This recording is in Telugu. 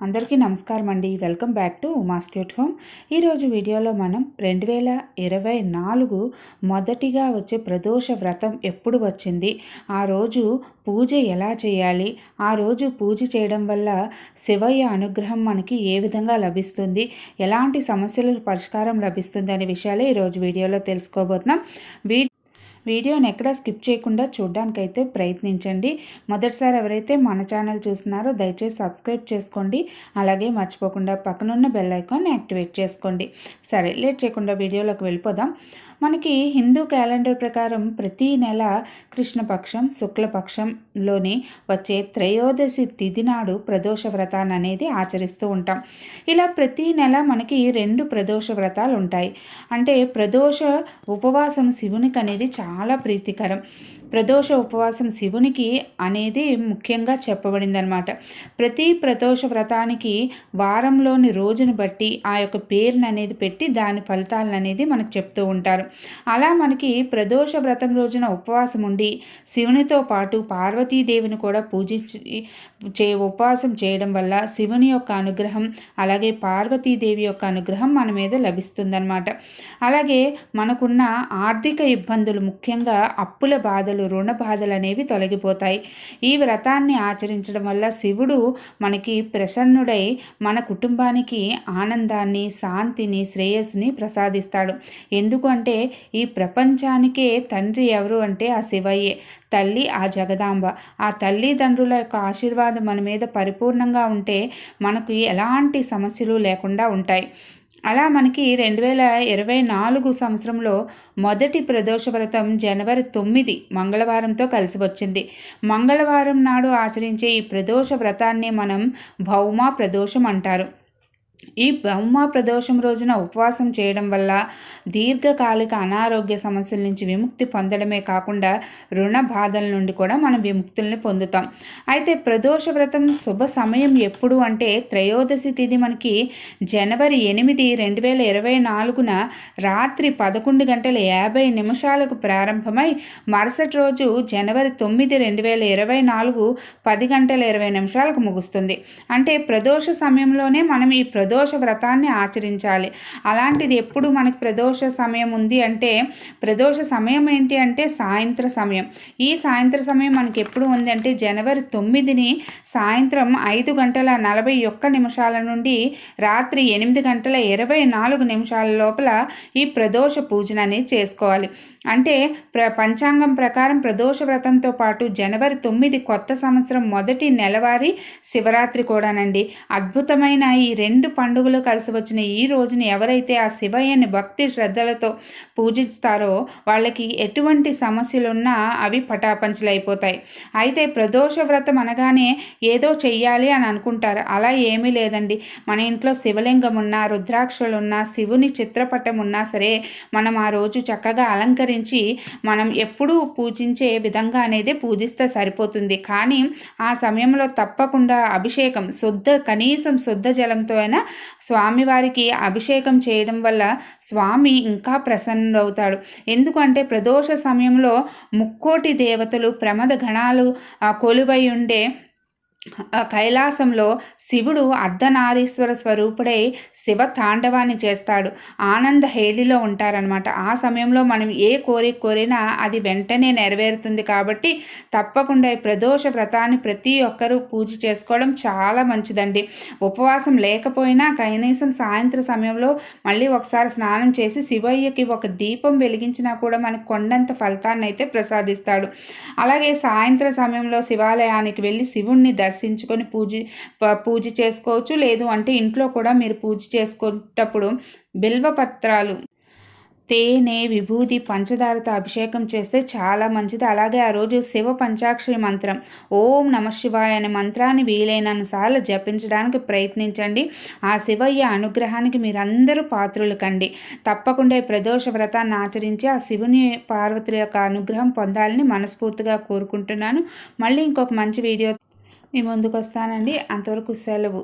అందరికీ నమస్కారం అండి వెల్కమ్ బ్యాక్ టు మాస్క్యూట్ హోమ్. ఈరోజు వీడియోలో మనం రెండు వేల ఇరవై నాలుగు మొదటిగా వచ్చే ప్రదోష వ్రతం ఎప్పుడు వచ్చింది? ఆ రోజు పూజ ఎలా చేయాలి? ఆ రోజు పూజ చేయడం వల్ల శివయ్య అనుగ్రహం మనకి ఏ విధంగా లభిస్తుంది? ఎలాంటి సమస్యలు పరిష్కారం లభిస్తుంది అనే విషయాలే ఈరోజు వీడియోలో తెలుసుకోబోతున్నాం. వీ వీడియోని ఎక్కడ స్కిప్ చేయకుండా చూడడానికైతే ప్రయత్నించండి. మొదటిసారి ఎవరైతే మన ఛానల్ చూస్తున్నారో దయచేసి సబ్స్క్రైబ్ చేసుకోండి. అలాగే మర్చిపోకుండా పక్కనున్న బెల్ ఐకాన్ యాక్టివేట్ చేసుకోండి. సరే లేట్ చేయకుండా వీడియోలోకి వెళ్ళిపోదాం. మనకి హిందూ క్యాలెండర్ ప్రకారం ప్రతి నెల కృష్ణపక్షం శుక్లపక్షంలోని వచ్చే త్రయోదశి తిథి నాడు ప్రదోష వ్రతాన్ని అనేది ఆచరిస్తూ ఉంటాం. ఇలా ప్రతి నెల మనకి రెండు ప్రదోష వ్రతాలు ఉంటాయి. అంటే ప్రదోష ఉపవాసం శివునికి అనేది చాలా చాలా ప్రీతికరం. ప్రదోష ఉపవాసం శివునికి అనేది ముఖ్యంగా చెప్పబడిందనమాట ప్రతి ప్రదోష వ్రతానికి వారంలోని రోజును బట్టి ఆ యొక్క పేరును అనేది పెట్టి దాని ఫలితాలను అనేది మనకు చెప్తూ ఉంటారు. అలా మనకి ప్రదోష వ్రతం రోజున ఉపవాసం ఉండి శివునితో పాటు పార్వతీదేవిని కూడా పూజించి చే ఉపవాసం చేయడం వల్ల శివుని యొక్క అనుగ్రహం అలాగే పార్వతీదేవి యొక్క అనుగ్రహం మన మీద లభిస్తుందన్నమాట. అలాగే మనకున్న ఆర్థిక ఇబ్బందులు ముఖ్యంగా అప్పుల బాధలు రుణ బాధలు అనేవి తొలగిపోతాయి. ఈ వ్రతాన్ని ఆచరించడం వల్ల శివుడు మనకి ప్రసన్నుడై మన కుటుంబానికి ఆనందాన్ని శాంతిని శ్రేయస్సుని ప్రసాదిస్తాడు. ఎందుకంటే ఈ ప్రపంచానికే తండ్రి ఎవరు అంటే ఆ శివయ్యే. తల్లి ఆ జగదాంబ. ఆ తల్లిదండ్రుల యొక్క ఆశీర్వాదం మన మీద పరిపూర్ణంగా ఉంటే మనకు ఎలాంటి సమస్యలు లేకుండా ఉంటాయి. అలా మనకి రెండు వేల ఇరవై నాలుగు సంవత్సరంలో మొదటి ప్రదోష వ్రతం జనవరి తొమ్మిది మంగళవారంతో కలిసి వచ్చింది మంగళవారం నాడు ఆచరించే ఈ ప్రదోష వ్రతాన్ని మనం భౌమ ప్రదోషం అంటారు. ఈ బ్రహ్మ ప్రదోషం రోజున ఉపవాసం చేయడం వల్ల దీర్ఘకాలిక అనారోగ్య సమస్యల నుంచి విముక్తి పొందడమే కాకుండా రుణ బాధల నుండి కూడా మనం విముక్తుల్ని పొందుతాం. అయితే ప్రదోష వ్రతం శుభ సమయం ఎప్పుడు అంటే త్రయోదశి తిథి మనకి జనవరి ఎనిమిది రెండు వేల ఇరవై నాలుగున రాత్రి పదకొండు గంటల యాభై నిమిషాలకు ప్రారంభమై మరుసటి రోజు జనవరి తొమ్మిది రెండు వేల ఇరవై నాలుగు పది గంటల ఇరవై నిమిషాలకు ముగుస్తుంది. అంటే ప్రదోష సమయంలోనే మనం ఈ ప్రదో ప్రదోష వ్రతాన్ని ఆచరించాలి. అలాంటిది ఎప్పుడు మనకి ప్రదోష సమయం ఉంది అంటే ప్రదోష సమయం ఏంటి అంటే సాయంత్ర సమయం. ఈ సాయంత్ర సమయం మనకి ఎప్పుడు ఉంది అంటే జనవరి తొమ్మిదిని సాయంత్రం ఐదు గంటల నలభై ఒక్క నిమిషాల నుండి రాత్రి ఎనిమిది గంటల ఇరవై నాలుగు నిమిషాల లోపల ఈ ప్రదోష పూజన అనేది చేసుకోవాలి. అంటే ప్ర పంచాంగం ప్రకారం ప్రదోష వ్రతంతో పాటు జనవరి తొమ్మిది కొత్త సంవత్సరం మొదటి నెలవారీ శివరాత్రి కూడానండి. అద్భుతమైన ఈ రెండు పండుగలు కలిసి వచ్చిన ఈ రోజుని ఎవరైతే ఆ శివయ్యని భక్తి శ్రద్ధలతో పూజిస్తారో వాళ్ళకి ఎటువంటి సమస్యలున్నా అవి పటాపంచలైపోతాయి. అయితే ప్రదోష వ్రతం అనగానే ఏదో చెయ్యాలి అని అనుకుంటారు. అలా ఏమీ లేదండి. మన ఇంట్లో శివలింగం ఉన్నా రుద్రాక్షలు ఉన్నా శివుని చిత్రపటం ఉన్నా సరే మనం ఆ రోజు చక్కగా అలంకరించి మనం ఎప్పుడూ పూజించే విధంగా అనేది పూజిస్తే సరిపోతుంది. కానీ ఆ సమయంలో తప్పకుండా అభిషేకం శుద్ధ కనీసం శుద్ధ జలంతో అయినా స్వామివారికి అభిషేకం చేయడం వల్ల స్వామి ఇంకా ప్రసన్నుడవుతాడు. ఎందుకంటే ప్రదోష సమయంలో ముక్కోటి దేవతలు ప్రమద గణాలు కొలువై ఉండే కైలాసంలో శివుడు అర్ధనారీశ్వర స్వరూపుడై శివ తాండవాన్ని చేస్తాడు. ఆనంద హేళిలో ఉంటారనమాట ఆ సమయంలో మనం ఏ కోరిక కోరినా అది వెంటనే నెరవేరుతుంది కాబట్టి తప్పకుండా ఈ ప్రదోష వ్రతాన్ని ప్రతి ఒక్కరూ పూజ చేసుకోవడం చాలా మంచిదండి. ఉపవాసం లేకపోయినా కనీసం సాయంత్రం సమయంలో మళ్ళీ ఒకసారి స్నానం చేసి శివయ్యకి ఒక దీపం వెలిగించినా కూడా మనకు కొండంత ఫలితాన్ని అయితే ప్రసాదిస్తాడు. అలాగే సాయంత్రం సమయంలో శివాలయానికి వెళ్ళి శివుణ్ణి దర్శ దర్శించుకొని పూజ పూజ చేసుకోవచ్చు. లేదు అంటే ఇంట్లో కూడా మీరు పూజ చేసుకునేటప్పుడు బిల్వపత్రాలు తేనె విభూతి పంచదారతో అభిషేకం చేస్తే చాలా మంచిది. అలాగే ఆ రోజు శివ పంచాక్షరి మంత్రం ఓం నమ శివాయ అనే మంత్రాన్ని వీలైనన్ని సార్లు జపించడానికి ప్రయత్నించండి. ఆ శివయ్య అనుగ్రహానికి మీరందరూ పాత్రులు కండి. తప్పకుండా ఈ ప్రదోష వ్రతాన్ని ఆచరించి ఆ శివుని పార్వతుల యొక్క అనుగ్రహం పొందాలని మనస్ఫూర్తిగా కోరుకుంటున్నాను. మళ్ళీ ఇంకొక మంచి వీడియో మీ ముందుకు వస్తానండి అంతవరకు సెలవు.